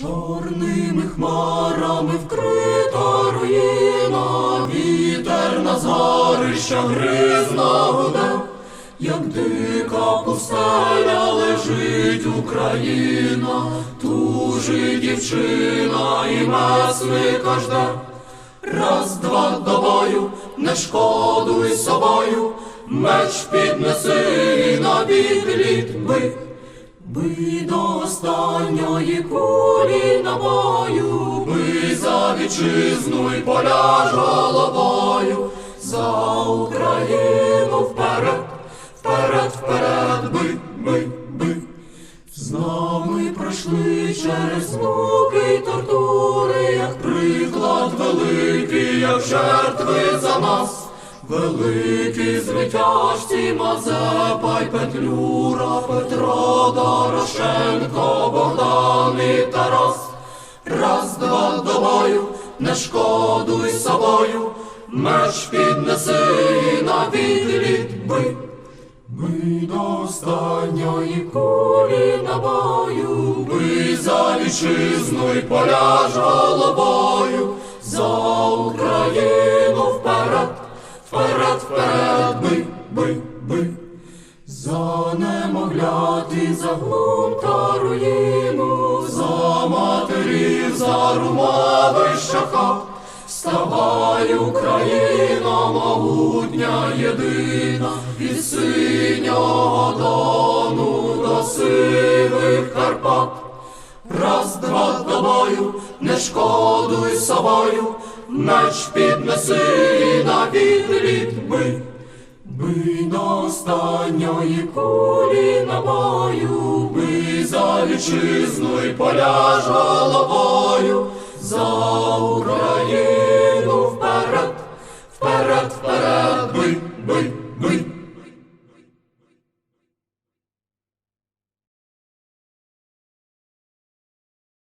Чорними хмарами вкрита руїна, вітер на згарища гризна гуде, як дика пустеля лежить Україна, тужить дівчина і месника жде. Раз, два до бою, не шкодуй собою, меч піднеси на відліт бий. Бий до останньої кулі набою, бий за вітчизну й поляж головою, за Україну вперед, вперед, вперед, бий, бий, бий. З пройшли через муки й тортури, як приклад великий, як жертви за нас. Великі звитяжці Мазепа й Петлюра, Петро Дорошенко, Богдан до бою, не шкодуй собою, меч піднеси і на відліт бий. Бий до останньої кулі набою, бий за вітчизну й поляж головою, за Україну вперед, вперед, вперед, бий, бий, бий. За немовлят за глум та руїну, за матерів, за румовища хат, Вставай, Україно, могутня єдина, від синього дону до сивих Карпат. Раз, два до бою, не шкодуй собою, меч піднеси на відліт бий. Бий до останньої кулі набою, би за вітчизну й поляж головою, за Україну вперед, вперед, вперед, бий, бий,